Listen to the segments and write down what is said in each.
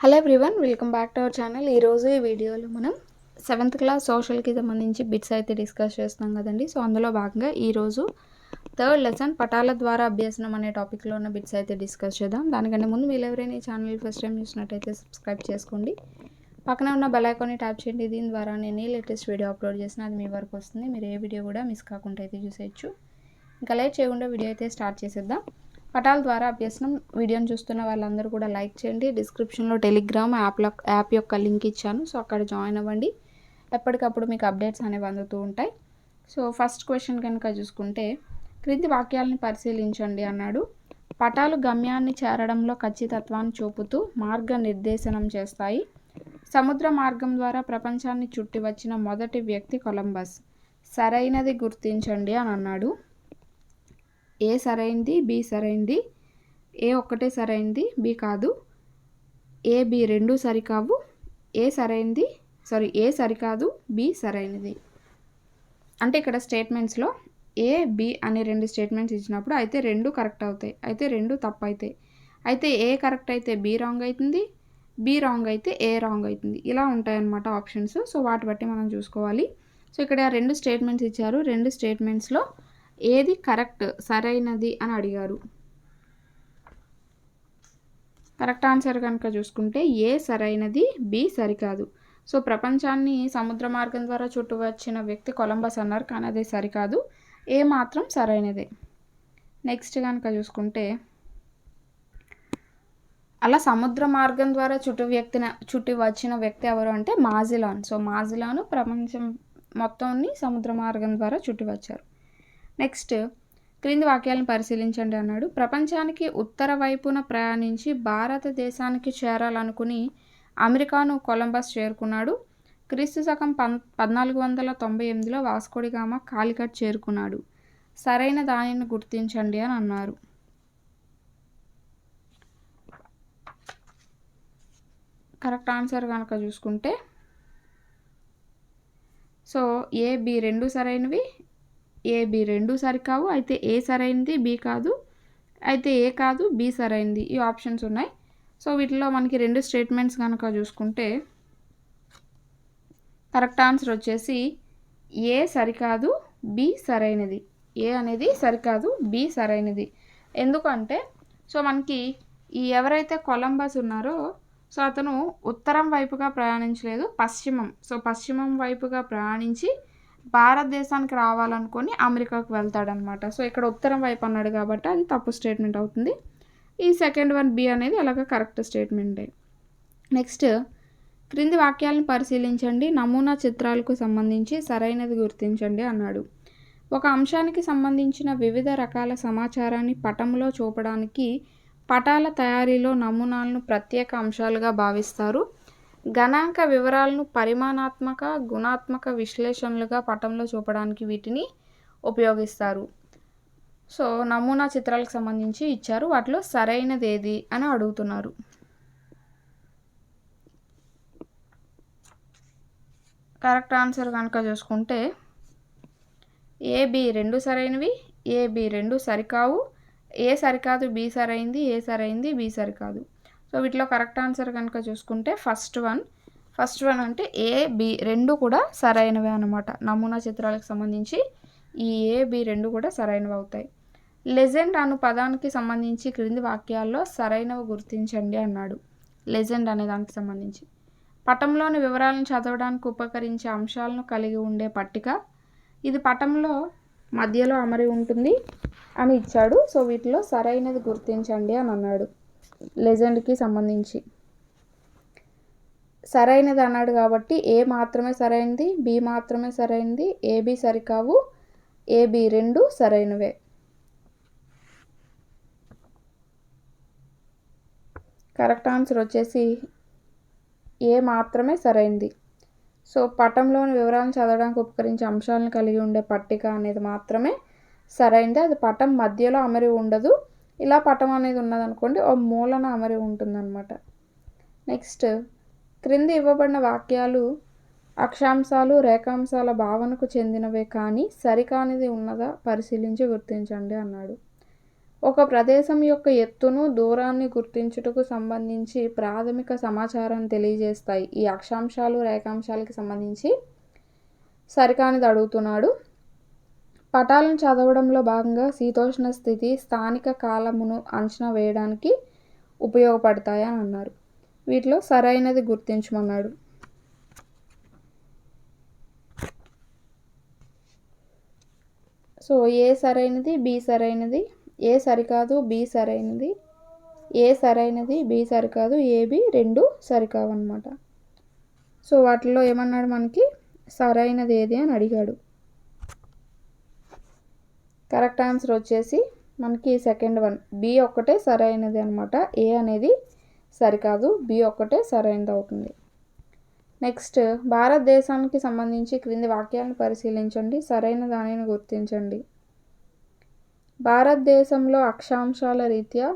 Hello everyone welcome back to our channel ఈరోజు ఈ వీడియోలో మనం సెవెంత్ క్లాస్ సోషల్కి సంబంధించి బిట్స్ అయితే డిస్కస్ చేస్తున్నాం కదండి. సో అందులో భాగంగా ఈరోజు థర్డ్ లెసన్ పటాల ద్వారా అభ్యసనం అనే టాపిక్లో ఉన్న బిట్స్ అయితే డిస్కస్ చేద్దాం. దానికంటే ముందు మీరు ఎవరైనా ఈ ఛానల్ ఫస్ట్ టైం చూసినట్టయితే సబ్స్క్రైబ్ చేసుకోండి. పక్కన ఉన్న బెల్ ఐకాన్ని ట్యాప్ చేయండి. దీని ద్వారా నేను ఏ లేటెస్ట్ వీడియో అప్లోడ్ చేసినా అది మీ వరకు వస్తుంది. మీరు ఏ వీడియో కూడా మిస్ కాకుండా అయితే చూసేయచ్చు. ఇంకా లైట్ చేయకుండా వీడియో అయితే స్టార్ట్ చేసేద్దాం. పటాల ద్వారా అభ్యసనం వీడియోని చూస్తున్న వాళ్ళందరూ కూడా లైక్ చేయండి. డిస్క్రిప్షన్లో టెలిగ్రామ్ యాప్లో యాప్ యొక్క లింక్ ఇచ్చాను. సో అక్కడ జాయిన్ అవ్వండి. ఎప్పటికప్పుడు మీకు అప్డేట్స్ అనేవి అందుతూ ఉంటాయి. సో ఫస్ట్ క్వశ్చన్ కనుక చూసుకుంటే క్రింది వాక్యాలను పరిశీలించండి అన్నాడు. పటాలు గమ్యాన్ని చేరడంలో ఖచ్చితత్వాన్ని చూపుతూ మార్గ నిర్దేశనం చేస్తాయి. సముద్ర మార్గం ద్వారా ప్రపంచాన్ని చుట్టి వచ్చిన మొదటి వ్యక్తి కొలంబస్. సరైనది గుర్తించండి అని అన్నాడు. ఏ సరైంది బి సరైంది ఏ ఒక్కటే సరైంది బి కాదు. ఏ బి రెండు సరికావు. ఏ సరైంది సారీ ఏ సరికాదు బి సరైనది. అంటే ఇక్కడ స్టేట్మెంట్స్లో ఏ బి అనే రెండు స్టేట్మెంట్స్ ఇచ్చినప్పుడు అయితే రెండు కరెక్ట్ అవుతాయి. అయితే రెండు తప్పు అవుతాయి అయితే ఏ కరెక్ట్ అయితే బి రాంగ్ అవుతుంది బి రాంగ్ అయితే ఏ రాంగ్ అవుతుంది ఇలా ఉంటాయన్నమాట ఆప్షన్స్. సో వాటి బట్టి మనం చూసుకోవాలి. సో ఇక్కడ రెండు స్టేట్మెంట్స్ ఇచ్చారు. రెండు స్టేట్మెంట్స్లో ఏది కరెక్ట్ సరైనది అని అడిగారు. కరెక్ట్ ఆన్సర్ కనుక చూసుకుంటే ఏ సరైనది బి సరికాదు. సో ప్రపంచాన్ని సముద్ర మార్గం ద్వారా చుట్టూ వచ్చిన వ్యక్తి కొలంబస్ అన్నారు కానీ అదే సరికాదు. ఏ మాత్రం సరైనదే. నెక్స్ట్ కనుక చూసుకుంటే అలా సముద్ర మార్గం ద్వారా చుట్టూ వ్యక్తిన చుట్టి వచ్చిన వ్యక్తి ఎవరు అంటే మాజిలాన్. సో మాజిలాను ప్రపంచం మొత్తాన్ని సముద్ర మార్గం ద్వారా చుట్టి వచ్చారు. నెక్స్ట్ క్రింది వాక్యాలను పరిశీలించండి అన్నాడు. ప్రపంచానికి ఉత్తర వైపున ప్రయాణించి భారతదేశానికి చేరాలనుకుని అమెరికాను కొలంబస్ చేరుకున్నాడు. క్రీస్తు శకం పన్ పద్నాలుగు వందల తొంభై ఎనిమిదిలో వాస్కోడిగామ కాలికట్ చేరుకున్నాడు. సరైన దానిని గుర్తించండి అని అన్నారు. కరెక్ట్ ఆన్సర్ కనుక చూసుకుంటే సో ఏ బి రెండు సరైనవి ఏ బి రెండు సరికావు అయితే ఏ సరైనది బి కాదు. అయితే ఏ కాదు బి సరైనది ఈ ఆప్షన్స్ ఉన్నాయి. సో వీటిలో మనకి రెండు స్టేట్మెంట్స్ కనుక చూసుకుంటే కరెక్ట్ ఆన్సర్ వచ్చేసి ఏ సరికాదు బి సరైనది. ఏ అనేది సరికాదు బి సరైనది. ఎందుకంటే సో మనకి ఈ ఎవరైతే కొలంబస్ ఉన్నారో సో అతను ఉత్తరం వైపుగా ప్రయాణించలేదు పశ్చిమం. సో పశ్చిమం వైపుగా ప్రయాణించి భారతదేశానికి రావాలనుకొని అమెరికాకు వెళ్తాడనమాట. సో ఇక్కడ ఉత్తరం వైపు అన్నాడు కాబట్టి అది తప్పు స్టేట్మెంట్ అవుతుంది. ఈ సెకండ్ వన్ బి అనేది అలాగ కరెక్ట్ స్టేట్మెంటే. నెక్స్ట్ క్రింది వాక్యాలను పరిశీలించండి. నమూనా చిత్రాలకు సంబంధించి సరైనది గుర్తించండి అన్నాడు. ఒక అంశానికి సంబంధించిన వివిధ రకాల సమాచారాన్ని పటంలో చూపడానికి పటాల తయారీలో నమూనాలను ప్రత్యేక అంశాలుగా భావిస్తారు. గణాంక వివరాలను పరిమాణాత్మక గుణాత్మక విశ్లేషణలుగా పటంలో చూపడానికి వీటిని ఉపయోగిస్తారు. సో నమూనా చిత్రాలకు సంబంధించి ఇచ్చారు. వాటిలో సరైనది ఏది అని అడుగుతున్నారు. కరెక్ట్ ఆన్సర్ కనుక చూసుకుంటే ఏబి రెండు సరైనవి ఏబి రెండు సరికావు ఏ సరికాదు బి సరైంది ఏ సరైంది బి సరికాదు. సో వీటిలో కరెక్ట్ ఆన్సర్ కనుక చూసుకుంటే ఫస్ట్ వన్. ఫస్ట్ వన్ అంటే ఏ బి రెండు కూడా సరైనవే అనమాట నమూనా చిత్రాలకు సంబంధించి ఈ ఏ బి రెండు కూడా సరైనవి అవుతాయి. లెజెండ్ అను పదానికి సంబంధించి క్రింది వాక్యాల్లో సరైనవి గుర్తించండి అన్నాడు. లెజెండ్ అనే దానికి సంబంధించి. పటంలోని వివరాలను చదవడానికి ఉపకరించే అంశాలను కలిగి ఉండే పట్టిక. ఇది పటంలో మధ్యలో అమరి ఉంటుంది అని ఇచ్చాడు. సో వీటిలో సరైనది గుర్తించండి అని అన్నాడు. లెజెండ్కి సంబంధించి. సరైనది అన్నాడు కాబట్టి ఏ మాత్రమే సరైనది బి మాత్రమే సరైనది ఏబి సరికావు ఏబి రెండు సరైనవే. కరెక్ట్ ఆన్సర్ వచ్చేసి ఏ మాత్రమే సరైనది సో పటంలోని వివరాలను చదవడానికి ఉపకరించే అంశాలను కలిగి ఉండే పట్టిక అనేది మాత్రమే సరైనది అది పటం మధ్యలో అమరి ఉండదు. ఇలా పటం అనేది ఉన్నదనుకోండి ఓ మూలన అమరి ఉంటుందన్నమాట. నెక్స్ట్ క్రింది ఇవ్వబడిన వాక్యాలు అక్షాంశాలు రేఖాంశాల భావనకు చెందినవే కానీ సరికానిది ఉన్నదా పరిశీలించి గుర్తించండి అన్నాడు. ఒక ప్రదేశం యొక్క ఎత్తును దూరాన్ని గుర్తించుటకు సంబంధించి ప్రాథమిక సమాచారం తెలియజేస్తాయి. ఈ అక్షాంశాలు రేఖాంశాలకి సంబంధించి సరికానిది అడుగుతున్నాడు. పటాలను చదవడంలో భాగంగా శీతోష్ణ స్థితి స్థానిక కాలమును అంచనా వేయడానికి ఉపయోగపడతాయని అని అన్నారు. వీటిలో సరైనది గుర్తించమన్నాడు. సో ఏ సరైనది బి సరైనది ఏ సరికాదు బి సరైనది ఏ సరైనది బి సరికాదు ఏబి రెండు సరికావు అనమాట సో వాటిల్లో ఏమన్నాడు మనకి? సరైనది ఏది అని అడిగాడు. కరెక్ట్ ఆన్సర్ వచ్చేసి మనకి సెకండ్ వన్. బి ఒక్కటే సరైనది అనమాట ఏ అనేది సరికాదు. బి ఒక్కటే సరైనది అవుతుంది. నెక్స్ట్ భారతదేశానికి సంబంధించి క్రింది వాక్యాలను పరిశీలించండి. సరైన దానిని గుర్తించండి. భారతదేశంలో అక్షాంశాల రీత్యా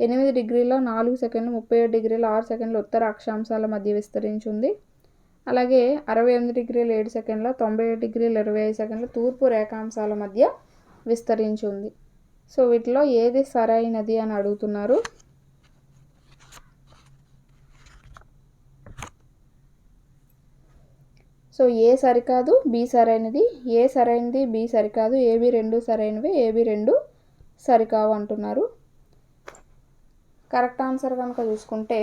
ఎనిమిది డిగ్రీల నాలుగు సెకండ్లు ముప్పై ఏడు డిగ్రీల ఆరు సెకండ్లు ఉత్తర అక్షాంశాల మధ్య విస్తరించి ఉంది అలాగే అరవై ఎనిమిది డిగ్రీల ఏడు సెకండ్ల తొంభై ఏడు డిగ్రీల ఇరవై ఐదు సెకండ్ల తూర్పు రేఖాంశాల మధ్య విస్తరించి ఉంది సో వీటిలో ఏది సరైనది అని అడుగుతున్నారు? సో ఏ సరికాదు బి సరైనది ఏ సరైనది బి సరికాదు ఏబి రెండు సరైనవి ఏబి రెండు సరికావు అంటున్నారు. కరెక్ట్ ఆన్సర్ కనుక చూసుకుంటే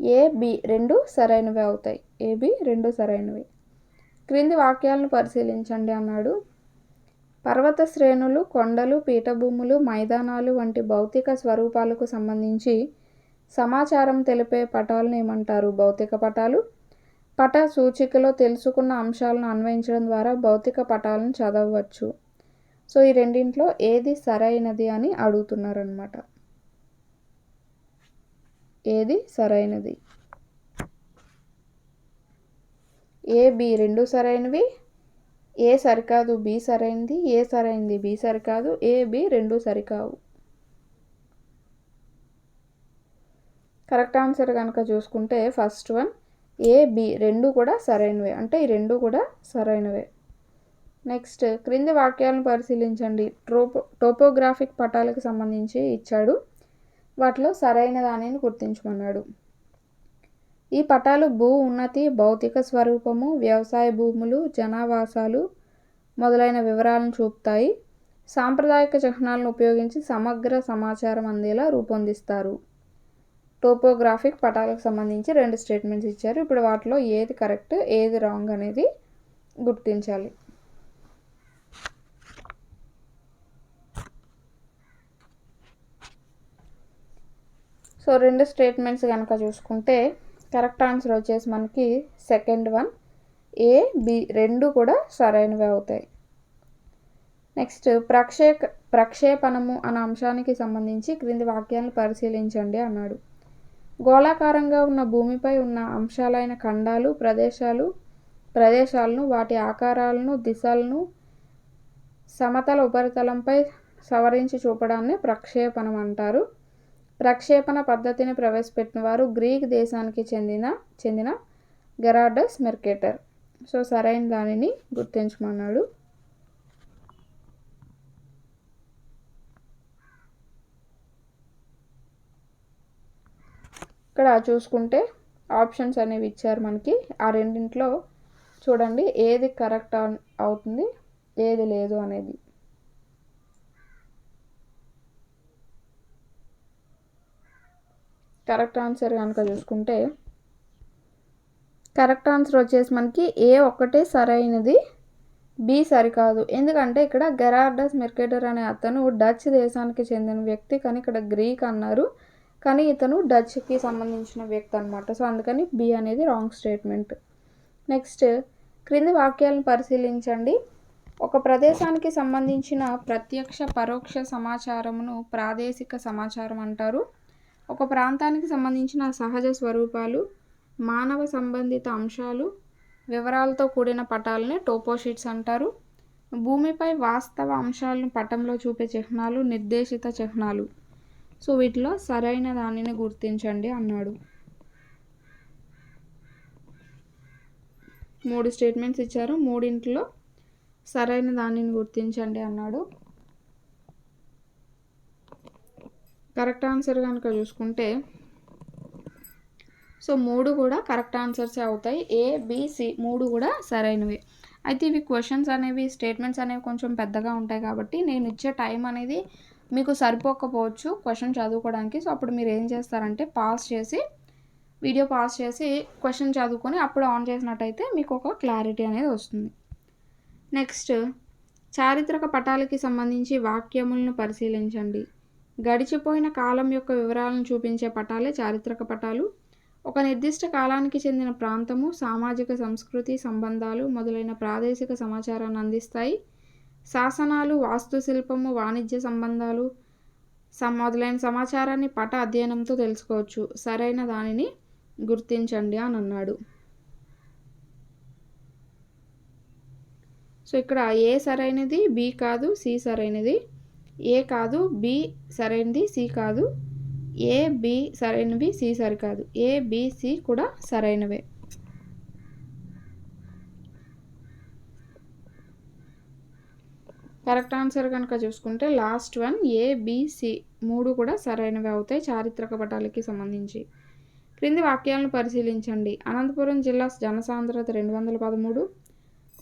ఏ బి రెండు సరైనవి అవుతాయి. ఏబి రెండు సరైనవి. క్రింది వాక్యాలను పరిశీలించండి అన్నాడు. పర్వత శ్రేణులు కొండలు పీఠభూములు మైదానాలు వంటి భౌతిక స్వరూపాలకు సంబంధించి సమాచారం తెలిపే పటాలను ఏమంటారు? భౌతిక పటాలు? పట సూచికలో తెలుసుకున్న అంశాలను అన్వయించడం ద్వారా భౌతిక పటాలను చదవవచ్చు. సో ఈ రెండింట్లో ఏది సరైనది అని అడుగుతున్నారనమాట ఏది సరైనది? ఏ బి రెండు సరైనవి ఏ సరికాదు బి సరైనది ఏ సరైనది బి సరికాదు ఏ బి రెండు సరికావు. కరెక్ట్ ఆన్సర్ కనుక చూసుకుంటే ఫస్ట్ వన్ ఏ బి రెండు కూడా సరైనవే అంటే ఈ రెండు కూడా సరైనవే. నెక్స్ట్ క్రింది వాక్యాలను పరిశీలించండి. ట్రోపో టోపోగ్రాఫిక్ పటాలకు సంబంధించి ఇచ్చాడు. వాటిలో సరైన దానిని గుర్తించమన్నాడు. ఈ పటాలు భూ ఉన్నతి భౌతిక స్వరూపము వ్యవసాయ భూములు జనావాసాలు మొదలైన వివరాలను చూపుతాయి. సాంప్రదాయక చిహ్నాలను ఉపయోగించి సమగ్ర సమాచారం అందేలా రూపొందిస్తారు. టోపోగ్రాఫిక్ పటాలకు సంబంధించి రెండు స్టేట్మెంట్స్ ఇచ్చారు. ఇప్పుడు వాటిలో ఏది కరెక్ట్ ఏది రాంగ్ అనేది గుర్తించాలి. సో రెండు స్టేట్మెంట్స్ కనుక చూసుకుంటే కరెక్ట్ ఆన్సర్ వచ్చేసి మనకి సెకండ్ వన్. ఏ బి రెండు కూడా సరైనవి అవుతాయి. నెక్స్ట్ ప్రక్షే ప్రక్షేపణము అనే అంశానికి సంబంధించి క్రింది వాక్యాలను పరిశీలించండి అన్నాడు. గోళాకారంగా ఉన్న భూమిపై ఉన్న అంశాలైన ఖండాలు ప్రదేశాలు ప్రదేశాలను వాటి ఆకారాలను దిశలను సమతల ఉపరితలంపై సవరించి చూపడాన్ని ప్రక్షేపణం అంటారు. ప్రక్షేపణ పద్ధతిని ప్రవేశపెట్టిన వారు గ్రీక్ దేశానికి చెందిన చెందిన గెరాడస్ మెర్కేటర్. సో సరైన దానిని గుర్తించమన్నాడు ఇక్కడ చూసుకుంటే ఆప్షన్స్ అనేవి ఇచ్చారు మనకి. ఆ రెండింటిలో చూడండి ఏది కరెక్ట్ అవుతుంది ఏది లేదు అనేది. కరెక్ట్ ఆన్సర్ కనుక చూసుకుంటే కరెక్ట్ ఆన్సర్ వచ్చేసి మనకి ఏ ఒక్కటే సరైనది బి సరికాదు. ఎందుకంటే ఇక్కడ గెరార్డస్ మెర్కెటర్ అనే అతను డచ్ దేశానికి చెందిన వ్యక్తి కానీ ఇక్కడ గ్రీక్ అన్నారు. కానీ ఇతను డచ్కి సంబంధించిన వ్యక్తి అనమాట సో అందుకని బి అనేది రాంగ్ స్టేట్మెంట్. నెక్స్ట్ క్రింది వాక్యాలను పరిశీలించండి. ఒక ప్రదేశానికి సంబంధించిన ప్రత్యక్ష పరోక్ష సమాచారమును ప్రాదేశిక సమాచారం అంటారు. ఒక ప్రాంతానికి సంబంధించిన సహజ స్వరూపాలు మానవ సంబంధిత అంశాలు వివరాలతో కూడిన పటాలని టోపోషీట్స్ అంటారు. భూమిపై వాస్తవ అంశాలను పటంలో చూపే చిహ్నాలు నిర్దేశిత చిహ్నాలు. సో వీటిలో సరైన దానిని గుర్తించండి అన్నాడు. మూడు స్టేట్మెంట్స్ ఇచ్చారు. మూడింటిలో సరైన దానిని గుర్తించండి అన్నాడు. కరెక్ట్ ఆన్సర్ కనుక చూసుకుంటే సో మూడు కూడా కరెక్ట్ ఆన్సర్సే అవుతాయి. ఏ బిసి మూడు కూడా సరైనవి. అయితే ఇవి క్వశ్చన్స్ అనేవి స్టేట్మెంట్స్ అనేవి కొంచెం పెద్దగా ఉంటాయి కాబట్టి నేను ఇచ్చే టైం అనేది మీకు సరిపోకపోవచ్చు క్వశ్చన్ చదువుకోవడానికి. సో అప్పుడు మీరు ఏం చేస్తారంటే పాస్ చేసి వీడియో పాస్ చేసి క్వశ్చన్ చదువుకొని అప్పుడు ఆన్ చేసినట్టయితే మీకు ఒక క్లారిటీ అనేది వస్తుంది. నెక్స్ట్ చారిత్రక పటాలకి సంబంధించి వాక్యములను పరిశీలించండి. గడిచిపోయిన కాలం యొక్క వివరాలను చూపించే పటాలే చారిత్రక పటాలు. ఒక నిర్దిష్ట కాలానికి చెందిన ప్రాంతము సామాజిక సంస్కృతి సంబంధాలు మొదలైన ప్రాదేశిక సమాచారాన్ని అందిస్తాయి. శాసనాలు వాస్తుశిల్పము వాణిజ్య సంబంధాలు మొదలైన సమాచారాన్ని పట అధ్యయనంతో తెలుసుకోవచ్చు. సరైన దానిని గుర్తించండి అని అన్నాడు. సో ఇక్కడ ఏ సరైనది? బి కాదు సి సరైనది. ఏ కాదు బి సరైనది సి కాదు. ఏ బి సరైనవి సి సరికాదు. ఏ బి సి కూడా సరైనవే. కరెక్ట్ ఆన్సర్ కనుక చూసుకుంటే లాస్ట్ వన్ ఏ మూడు కూడా సరైనవి అవుతాయి చారిత్రక పటాలకి సంబంధించి. క్రింది వాక్యాలను పరిశీలించండి. అనంతపురం జిల్లా జనసాంద్రత రెండు వందల పదమూడు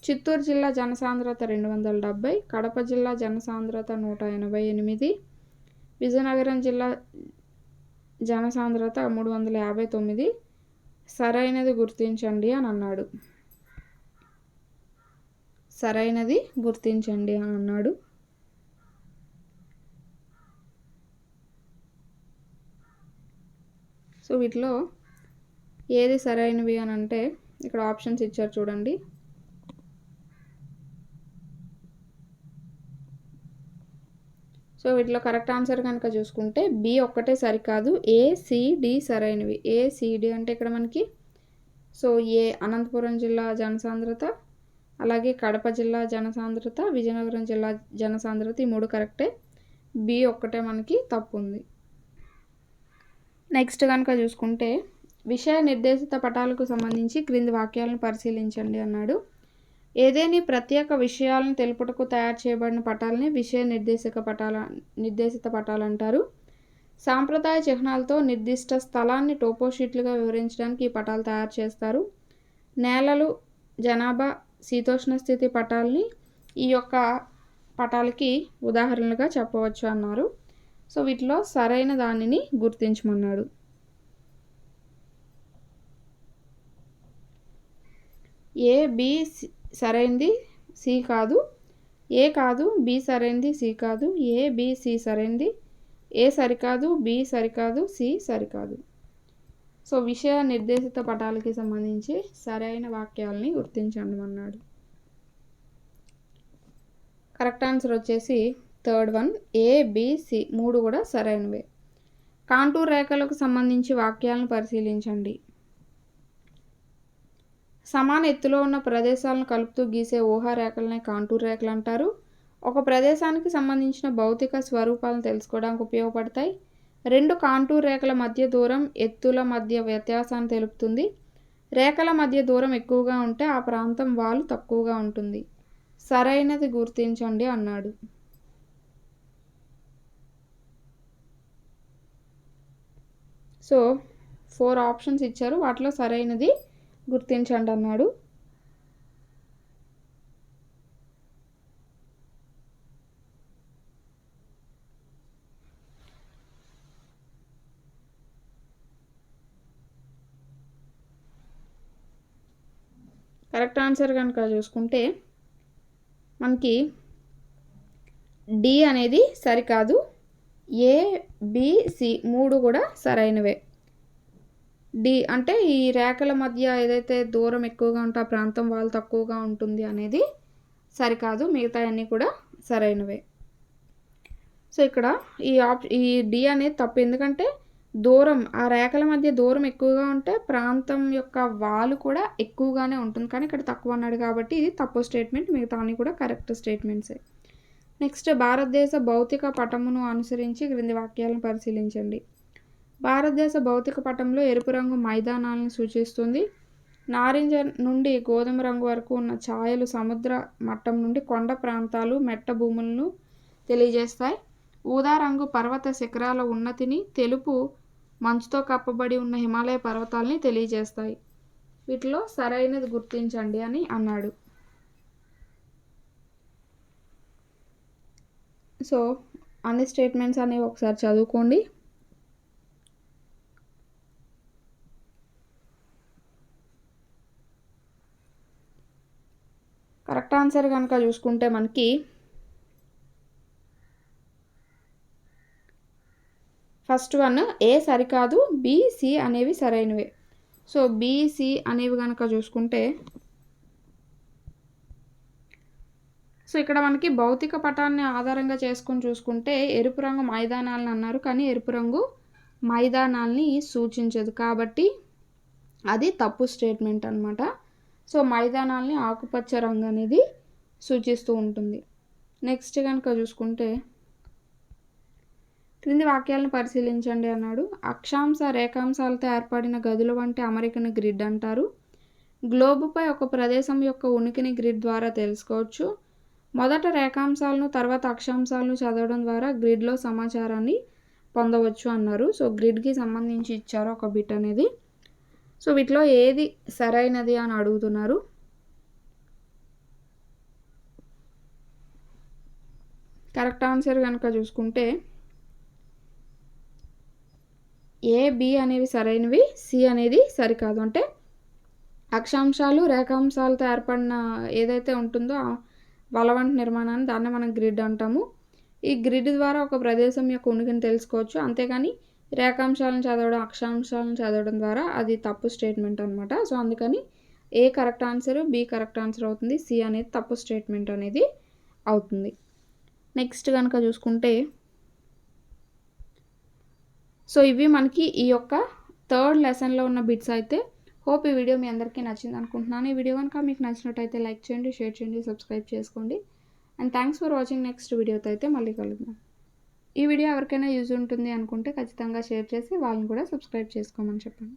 చిత్తూరు జిల్లా జనసాంద్రత రెండు వందల డెబ్బై కడప జిల్లా జనసాంద్రత నూట ఎనభై ఎనిమిది విజయనగరం జిల్లా జనసాంద్రత మూడు వందల యాభై తొమ్మిది. సరైనది గుర్తించండి అని అన్నాడు. సరైనది గుర్తించండి అని అన్నాడు. సో వీటిలో ఏది సరైనవి అని అంటే ఇక్కడ ఆప్షన్స్ ఇచ్చారు చూడండి. సో వీటిలో కరెక్ట్ ఆన్సర్ కనుక చూసుకుంటే బి ఒక్కటే సరికాదు. ఏసిడి సరైనవి. ఏసిడి అంటే ఇక్కడ మనకి సో ఏ అనంతపురం జిల్లా జనసాంద్రత అలాగే కడప జిల్లా జనసాంద్రత విజయనగరం జిల్లా జనసాంద్రత ఈ మూడు కరెక్టే. బి ఒక్కటే మనకి తప్పు ఉంది నెక్స్ట్ కనుక చూసుకుంటే విషయ నిర్దేశిత పటాలకు సంబంధించి క్రింది వాక్యాలను పరిశీలించండి అన్నాడు. ఏదేని ప్రత్యేక విషయాలను తెలుపుటకు తయారు చేయబడిన పటాలని విషయ నిర్దేశక పటాల నిర్దేశిత పటాలు అంటారు సాంప్రదాయ చిహ్నాలతో నిర్దిష్ట స్థలాన్ని టోపోషీట్లుగా వివరించడానికి ఈ పటాలు తయారు చేస్తారు. నేలలు జనాభా శీతోష్ణ స్థితి పటాలని ఈ యొక్క పటాలకి ఉదాహరణలుగా చెప్పవచ్చు అన్నారు. సో వీటిలో సరైన దానిని గుర్తించమన్నాడు. ఏ బి సరైంది? సి కాదు. ఏ కాదు? బి సరైంది? సి కాదు. ఏ బి సి సరైంది? ఏ సరికాదు? బి సరికాదు? సి సరికాదు. సో విషయ నిర్దేశిత పటాలకి సంబంధించి సరైన వాక్యాలని గుర్తించండి అన్నాడు కరెక్ట్ ఆన్సర్ వచ్చేసి థర్డ్ వన్. ఏ సి మూడు కూడా సరైనవే. కాంటూర్ రేఖలకు సంబంధించి వాక్యాలను పరిశీలించండి. సమాన ఎత్తులో ఉన్న ప్రదేశాలను కలుపుతూ గీసే ఊహారేఖలనే కాంటూర్ రేఖలు అంటారు. ఒక ప్రదేశానికి సంబంధించిన భౌతిక స్వరూపాలను తెలుసుకోవడానికి ఉపయోగపడతాయి. రెండు కాంటూర్ రేఖల మధ్య దూరం ఎత్తుల మధ్య వ్యత్యాసాన్ని తెలుపుతుంది. రేఖల మధ్య దూరం ఎక్కువగా ఉంటే ఆ ప్రాంతం వాలు తక్కువగా ఉంటుంది. సరైనది గుర్తించండి అన్నాడు. సో ఫోర్ ఆప్షన్స్ ఇచ్చారు. వాటిలో సరైనది గుర్తించండి అన్నాడు కరెక్ట్ ఆన్సర్ కనుక చూసుకుంటే మనకి డి అనేది సరికాదు. ఏ బిసి మూడు కూడా సరైనవే. డి అంటే ఈ రేఖల మధ్య ఏదైతే దూరం ఎక్కువగా ఉంటే ఆ ప్రాంతం వాళ్ళు తక్కువగా ఉంటుంది అనేది సరికాదు. మిగతా అన్నీ కూడా సరైనవే. సో ఇక్కడ ఈ ఆప్ ఈ డి అనేది తప్పు. ఎందుకంటే దూరం ఆ రేఖల మధ్య దూరం ఎక్కువగా ఉంటే ప్రాంతం యొక్క వాలు కూడా ఎక్కువగానే ఉంటుంది. కానీ ఇక్కడ తక్కువ అన్నాడు కాబట్టి ఇది తప్పు స్టేట్మెంట్. మిగతా అన్ని కూడా కరెక్ట్ స్టేట్మెంట్సే. నెక్స్ట్ భారతదేశ భౌతిక పటమును అనుసరించి క్రింది వాక్యాలను పరిశీలించండి. భారతదేశ భౌతిక పటంలో ఎరుపు రంగు మైదానాలను సూచిస్తుంది. నారింజ నుండి గోధుమ రంగు వరకు ఉన్న ఛాయలు సముద్ర మట్టం నుండి కొండ ప్రాంతాలు మెట్ట భూములను తెలియజేస్తాయి. ఊదా రంగు పర్వత శిఖరాల ఉన్నతిని తెలుపు మంచుతో కప్పబడి ఉన్న హిమాలయ పర్వతాలని తెలియజేస్తాయి. వీటిలో సరైనది గుర్తించండి అని అన్నాడు. సో అన్ని స్టేట్మెంట్స్ అనేవి ఒకసారి చదువుకోండి కరెక్ట్ ఆన్సర్ కనుక చూసుకుంటే మనకి ఫస్ట్ వన్ ఏ సరికాదు బీసీ అనేవి సరైనవే. సో బీసీ అనేవి కనుక చూసుకుంటే సో ఇక్కడ మనకి భౌతిక పటాన్ని ఆధారంగా చేసుకొని చూసుకుంటే ఎరుపు రంగు మైదానాలను అన్నారు కానీ ఎరుపు రంగు మైదానాల్ని సూచించదు. కాబట్టి అది తప్పు స్టేట్మెంట్ అనమాట సో మైదానాల్ని ఆకుపచ్చ రంగు అనేది సూచిస్తూ ఉంటుంది. నెక్స్ట్ కనుక చూసుకుంటే క్రింది వాక్యాలను పరిశీలించండి అన్నాడు. అక్షాంశ రేఖాంశాలతో ఏర్పడిన గదుల వంటి అమరికను గ్రిడ్ అంటారు. గ్లోబుపై ఒక ప్రదేశం యొక్క ఉనికిని గ్రిడ్ ద్వారా తెలుసుకోవచ్చు. మొదట రేఖాంశాలను తర్వాత అక్షాంశాలను చదవడం ద్వారా గ్రిడ్లో సమాచారాన్ని పొందవచ్చు అన్నారు. సో గ్రిడ్కి సంబంధించి ఇచ్చారు ఒక బిట్ అనేది. సో వీటిలో ఏది సరైనది అని అడుగుతున్నారు? కరెక్ట్ ఆన్సర్ కనుక చూసుకుంటే ఏ బి అనేవి సరైనవి సి అనేది సరికాదు. అంటే అక్షాంశాలు రేఖాంశాలతో ఏర్పడిన ఏదైతే ఉంటుందో వలవంటి నిర్మాణాన్ని దాన్ని మనం గ్రిడ్ అంటాము. ఈ గ్రిడ్ ద్వారా ఒక ప్రదేశం యొక్క ఉనికిని తెలుసుకోవచ్చు. అంతేగాని రేఖాంశాలను చదవడం అక్షాంశాలను చదవడం ద్వారా అది తప్పు స్టేట్మెంట్ అనమాట సో అందుకని A correct answer B correct answer అవుతుంది సి అనేది తప్పు స్టేట్మెంట్ అనేది అవుతుంది. నెక్స్ట్ కనుక చూసుకుంటే సో ఇవి మనకి ఈ యొక్క థర్డ్ లెసన్లో ఉన్న బిట్స్ అయితే హోప్ ఈ వీడియో మీ అందరికీ నచ్చింది అనుకుంటున్నాను. ఈ వీడియో కనుక మీకు నచ్చినట్టయితే లైక్ చేయండి షేర్ చేయండి సబ్స్క్రైబ్ చేసుకోండి. And thanks for watching next వీడియోతో అయితే మళ్ళీ కలుద్దాం. ఈ వీడియో ఎవరికైనా యూజ్ ఉంటుంది అనుకుంటే ఖచ్చితంగా షేర్ చేసి వాళ్ళని కూడా సబ్స్క్రైబ్ చేసుకోమని చెప్పండి.